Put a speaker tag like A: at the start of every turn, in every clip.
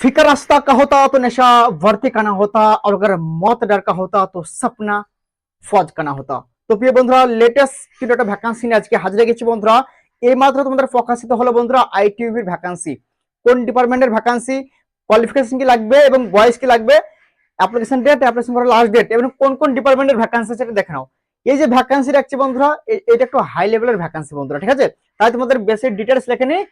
A: फिक्र रास्ता का होता तो नशा वर्दी का ना होता और अगर मौत डर का होता तो सपना ফজ কানা হতো তো প্রিয় বন্ধুরা লেটেস্ট কিন্তু একটা ভ্যাকান্সি নিয়ে আজকে হাজিরে গেছি বন্ধুরা এই মাত্র তোমাদের প্রকাশিত হলো বন্ধুরা আইটিউবির ভ্যাকান্সি কোন ডিপার্টমেন্টের ভ্যাকান্সি কোয়ালিফিকেশন কি লাগবে এবং বয়স কি লাগবে অ্যাপ্লিকেশন ডেট অ্যাপ্লিকেশন করার লাস্ট ডেট এবং কোন কোন ডিপার্টমেন্টের ভ্যাকান্সি সেটা দেখে নাও এই যে ভ্যাকান্সি রাখছি বন্ধুরা এ- এটা একটু হাই লেভেলের ভ্যাকান্সি বন্ধুরা ঠিক আছে তাই তোমাদের বেসিক ডিটেলস লেখে নিই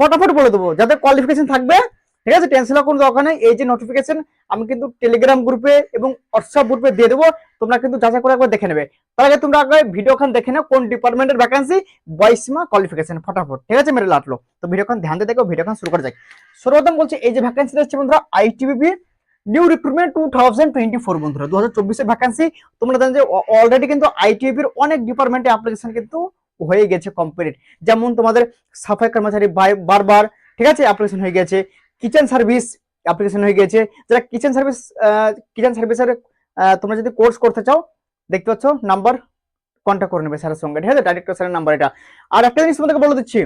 A: ফটাফট বলে দেবো যাদের কোয়ালিফিকেশন থাকবে ঠিক আছে? টেনশন কোনো দরকার নেই। এই যে নোটিফিকেশন আমি কিন্তু টেলিগ্রাম গ্রুপে এবং হোয়াটসঅ্যাপ গ্রুপে দিয়ে দেবো। তোমরা কিন্তু যাচাই করে একবার দেখে নেবে। তার আগে তোমরা আগে ভিডিওখান দেখে নাও কোন ডিপার্টমেন্টের ভ্যাকান্সি বয়সীমা কোয়ালিফিকেশন ফটাফট। ঠিক আছে, মেরে লাটলো। তো ভিডিওখান ধ্যান দিয়ে দেখো, ভিডিওখান শুরু করা যাক। সর্বপ্রথম বলছি, এই যে ভ্যাকান্সি হচ্ছে বন্ধুরা ITBP new recruitment two thousand twenty four বন্ধুরা। দু হাজার চব্বিশের ভ্যাকান্সি তোমরা জানো যে অলরেডি কিন্তু আইটিবিপির অনেক ডিপার্টমেন্টে অ্যাপ্লিকেশন কিন্তু হয়ে গেছে কমপ্লিট যেমন তোমাদের সাফাই কর্মচারী বারবার, ঠিক আছে অ্যাপ্লিকেশন হয়ে গেছে। কিচেন সার্ভিস অ্যাপ্লিকেশন হয়ে গেছে যারা কিচেন সার্ভিস কিচেন সার্ভিসের তোমরা যদি কোর্স করতে চাও, দেখতে পাচ্ছ নাম্বার কন্ট্যাক্ট করে নেবে স্যারের সঙ্গে, ঠিক আছে? ডাইরেক্টর স্যারের নাম্বার এটা। আর একটা জিনিস তোমাদেরকে বলে দিচ্ছি,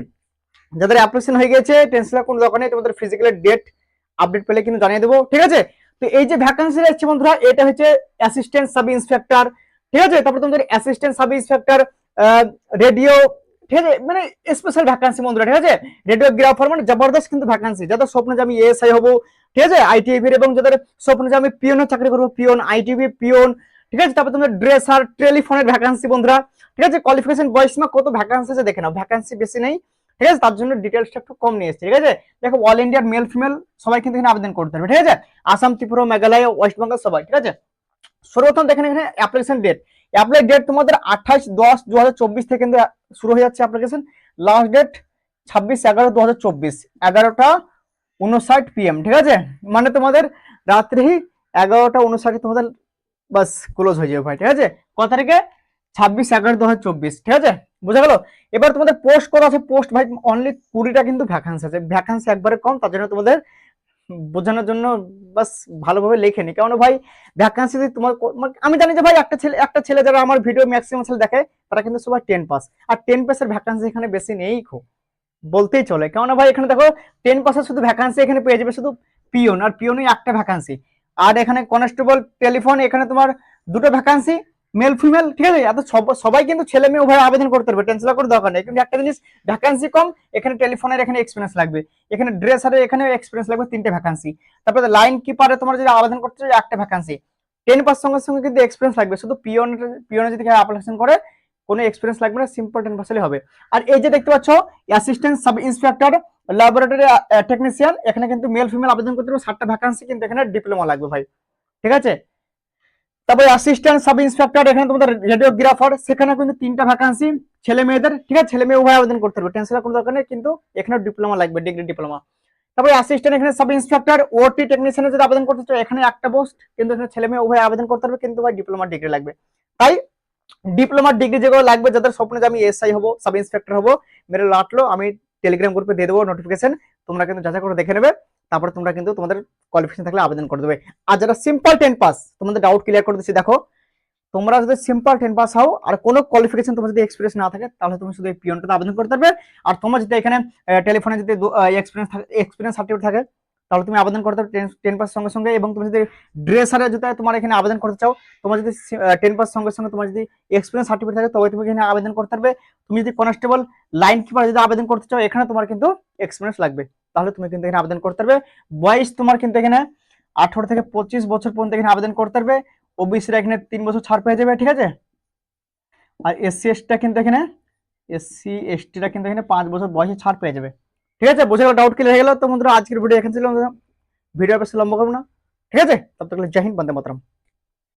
A: যাদের অ্যাপ্লিকেশন হয়ে গেছে টেনশনের কোনো দরকার নেই, তোমাদের ফিজিক্যালের ডেট আপডেট পেলে কিন্তু জানিয়ে দেবো, ঠিক আছে? তো এই যে ভ্যাকান্সি যাচ্ছে বন্ধুরা, এটা হচ্ছে অ্যাসিস্ট্যান্ট সাব ইন্সপেক্টর ঠিক আছে? তারপর তোমাদের অ্যাসিস্ট্যান্ট সাব ইন্সপেক্টর রেডিও ঠিক আছে মানে স্পেশাল ভ্যাকান্সি বন্ধুরা ঠিক আছে? রেডিওগ্রাফার মানে জবরদস্ত কিন্তু ভ্যাকান্সি যাদের স্বপ্ন যে আমি এএসআই হব, ঠিক আছে? আইটিভির এবং যাদের স্বপ্ন যে আমি পিওনের চাকরি করব পিওন আইটিভি পিওন ঠিক আছে? তারপর তোমাদের ড্রেসার টেলিফোনের ভ্যাকান্সি বন্ধুরা, ঠিক আছে? কোয়ালিফিকেশন বয়সীমা কত ভ্যাকান্সি আছে দেখে নাও। ভ্যাকান্সি বেশি নেই, ঠিক আছে? তার জন্য ডিটেলসটা একটু কম নিয়ে এসেছে, ঠিক আছে? দেখো অল ইন্ডিয়ার মেল ফিমেল সবাই কিন্তু এখানে আবেদন করতে পারবে, ঠিক আছে? আসাম, ত্রিপুরা, মেঘালয় ওয়েস্ট বেঙ্গল সবাই, ঠিক আছে? সর্বপ্রথম দেখেন এখানে অ্যাপ্লিকেশন ডেট অ্যাপ্লাই ডেট তোমাদের আঠাশ দশ দু থেকে কিন্তু শুরু হয়ে যাচ্ছে অ্যাপ্লিকেশন লাস্ট ডেট ছাব্বিশ এগারো দু হাজার চব্বিশ, এগারোটা উনষাট পিএম ঠিক আছে? মানে তোমাদের রাত্রি এগারোটা উনষাটে তোমাদের বাস ক্লোজ হয়ে যাবে ভাই, ঠিক আছে? কত তারিখে? ছাব্বিশ এগারো দু হাজার চব্বিশ, ঠিক আছে? বুঝা গেল? এবার তোমাদের পোস্ট করা আছে পোস্ট ভাই অনলি কুড়িটা কিন্তু ভ্যাকান্সি আছে। ভ্যাকান্সি একবারে কম, তার জন্য তোমাদের বোঝানোর জন্য বাস ভালোভাবে লেখে নি কারণ ভাই ভ্যাকান্সি যদি তোমার মানে আমি জানি যে ভাই একটা ছেলে একটা ছেলে যারা আমার ভিডিও ম্যাক্সিমাম ছেলে দেখে, তারা কিন্তু সবাই টেন পাস আর টেন পাসের ভ্যাকান্সি এখানে বেশি নেই খুব বলতেই চলে। কেননা ভাই, এখানে দেখো টেন পাসের শুধু ভ্যাকান্সি এখানে পেয়ে যাবে শুধু পিওন আর পিওনই একটা ভ্যাকান্সি আর এখানে কনস্টেবল টেলিফোন এখানে তোমার দুটো ভ্যাকান্সি মেল ফিমেল ঠিক আছে? এত সবাই কিন্তু ছেলে মেয়ে উভয় আবেদন করতে পারবে টেনশন করে দরকার নেই। কিন্তু একটা জিনিস ভ্যাকান্সি কম, এখানে টেলিফোনের এখানে এক্সপিরিয়েন্স লাগবে। এখানে ড্রেসারের এখানে এক্সপিরিয়েন্স লাগবে তিনটে ভ্যাকান্সি তারপরে লাইন কিপারে তোমার যদি আবেদন করতে চাও একটা ভ্যাকান্সি টেন পাস সঙ্গে সঙ্গে কিন্তু এক্সপিরিয়েন্স লাগবে। শুধু পিওন পিওনে যদি অ্যাপ্লিকেশন করে, কোনো এক্সপিরিয়েন্স লাগবে না সিম্পল টেন পার্সেন্টই হবে। আর এই যে দেখতে পাচ্ছ assistant sub inspector laboratory technician এখানে কিন্তু মেল ফিমেল আবেদন করতে পারবে। সাতটা ভ্যাকান্সি কিন্তু এখানে ডিপ্লোমা লাগবে ভাই। ঠিক আছে? তারপরে অ্যাসিস্ট্যান্ট সাব ইন্সপেক্টর এখানে তোমাদের রেডিওগ্রাফার সেখানে কিন্তু তিনটা ভ্যাকান্সি ছেলে মেয়েদের, ঠিক আছে? ছেলে মেয়ে উভয় আবেদন করতে পারবে টেনশনের কোনো দরকার নেই, কিন্তু এখানে ডিপ্লোমা লাগবে ডিগ্রি ডিপ্লোমা তারপরে অ্যাসিস্ট্যান্ট এখানে সাব ইন্সপেক্টর ওটি টেকনিশিয়ানের যদি আবেদন করতে চাও, এখানে একটা পোস্ট কিন্তু এখানে ছেলে মেয়ে উভয় আবেদন করতে পারবে, কিন্তু ভাই ডিপ্লোমা ডিগ্রি লাগবে। তাই ডিপ্লোমার ডিগ্রি যেগুলো লাগবে, যাদের স্বপ্ন যে আমি এসআই হব সাব ইন্সপেক্টর হব, মেরে লাটলো, আমি টেলিগ্রাম গ্রুপে দিয়ে দেবো নোটিফিকেশন তোমরা কিন্তু যাচাই করে দেখে নেবে। তারপরে তোমরা কিন্তু তোমাদের কোয়ালিফিকেশন থাকলে আবেদন করে দেবে। আর যারা সিম্পল টেন পাস তোমাদের ডাউট ক্লিয়ার করে দিচ্ছি, দেখো, তোমরা যদি সিম্পল টেন পাস হও, আর কোনো কোয়ালিফিকেশন তোমার যদি এক্সপিরিয়েন্স না থাকে, তাহলে তুমি শুধু এই পিয়নটাতে আবেদন করতে পারবে। আর তোমার যদি এখানে টেলিফোনে যদি এক্সপিরিয়েন্স থাকে এক্সপিরিয়েন্স সার্টিফিকেট থাকে, তাহলে তুমি আবেদন করতে পারবে টেন পাস সঙ্গে সঙ্গে। এবং তুমি যদি ড্রেসারে যদি তোমার এখানে আবেদন করতে চাও, তোমার যদি টেন পাস সঙ্গে সঙ্গে তোমার যদি এক্সপিরিয়েন্স সার্টিফিকেট থাকে, তবে তুমি এখানে আবেদন করতে পারবে। তুমি যদি কনস্টেবল লাইন কিপার যদি আবেদন করতে চাও, এখানে তোমার কিন্তু এক্সপিরিয়েন্স লাগবে। তাহলে তুমি কিন্তু এখানে আবেদন করতে পারবে। বয়স তোমার কিন্তু এখানে আঠারো থেকে পঁচিশ বছর পর্যন্ত এখানে আবেদন করতে পারবে। ওবিসিরা এখানে তিন বছর ছাড় পেয়ে যাবে, ঠিক আছে? আর এসসি এসটিটা কিন্তু এখানে এসসি এসটিটা কিন্তু এখানে পাঁচ বছর বয়সে ছাড় পেয়ে যাবে। ঠিক আছে? বোঝা গেল? ডাউট ক্লিয়ার হয়ে গেল? তো বন্ধুরা, আজকের ভিডিও এখানে ছিল ভিডিও বেশি লম্বা করব না। ঠিক আছে? তব তক জয় বন্দে মাতরম।